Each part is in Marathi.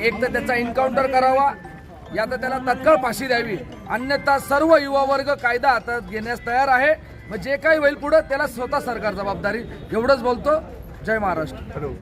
एक तर त्याचा एन्काउंटर करावा. या तर त्याला तत्काळ फाशी द्यावी. अन्यथा सर्व युवा वर्ग कायदा हातात घेण्यास तयार आहे. मग जे काही होईल पुढं त्याला स्वतः सरकार जबाबदारी. एवढंच बोलतो. जय महाराष्ट्र.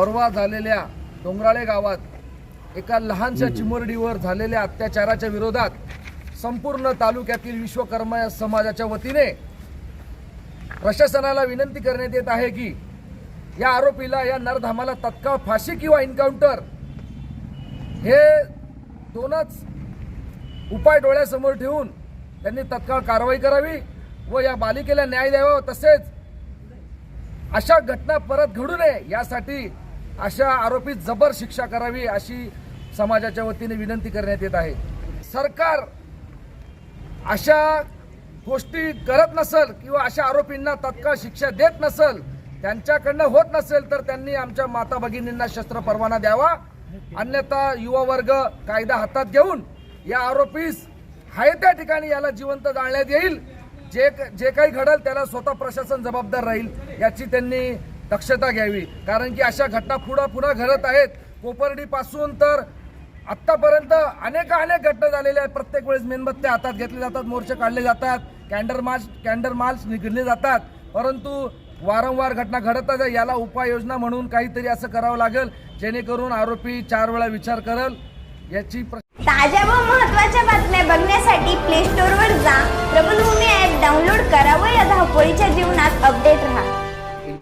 परवा झालेल्या डोंगराळे गावात एका लहानशा चिमुरडीवर झालेल्या अत्याचाराच्या विरोधात संपूर्ण तालुक्यातील विश्वकर्मा समाजाच्या वतीने प्रशासनाला विनंती करण्यात येत आहे की या आरोपीला या नरधामाला तत्काळ फाशी किंवा एन्काउंटर हे दोनच उपाय डोळ्यासमोर ठेवून त्यांनी तत्काळ कारवाई करावी व या बालिकेला न्याय द्यावा. तसेच अशा घटना परत घडू नये यासाठी अशा आरोपी जबर शिक्षा करावी अशी समाजाच्या वतीने विनंती करण्यात येत आहे. सरकार अशा गोष्टी करत नसल किंवा अशा आरोपींना तत्काळ शिक्षा देत नसल त्यांच्याकडनं होत नसेल तर त्यांनी आमच्या माता भगिनींना शस्त्र परवाना द्यावा. अन्यथा युवा वर्ग कायदा हातात घेऊन या आरोपीस आहे त्या ठिकाणी याला जिवंत जाळण्यात येईल. जे जे काही घडल त्याला स्वतः प्रशासन जबाबदार राहील याची त्यांनी दक्षता घ्यावी. कारण की अशा घटना पुढं पुन्हा घडत आहेत. कोपर्डीपासून तर आत्तापर्यंत अनेक अनेक घटना झालेल्या आहेत. प्रत्येक वेळेस मेणबत्त्या हातात घेतले जातात मोर्चे काढले जातात कॅन्डर मार्च कॅन्डर मार्च निघले जातात. परंतु वारंवार घटना घडतच आहे. याला उपाययोजना म्हणून काहीतरी असं करावं लागेल. जेणेकरून आरोपी चार वेळा विचार करल. याची ताज्या व महत्त्वाच्या बातम्या बघण्यासाठी प्ले स्टोअरवर जा. प्रबलभूमी ॲप डाउनलोड करा व या धावपळीच्या जीवनात अपडेट राहा.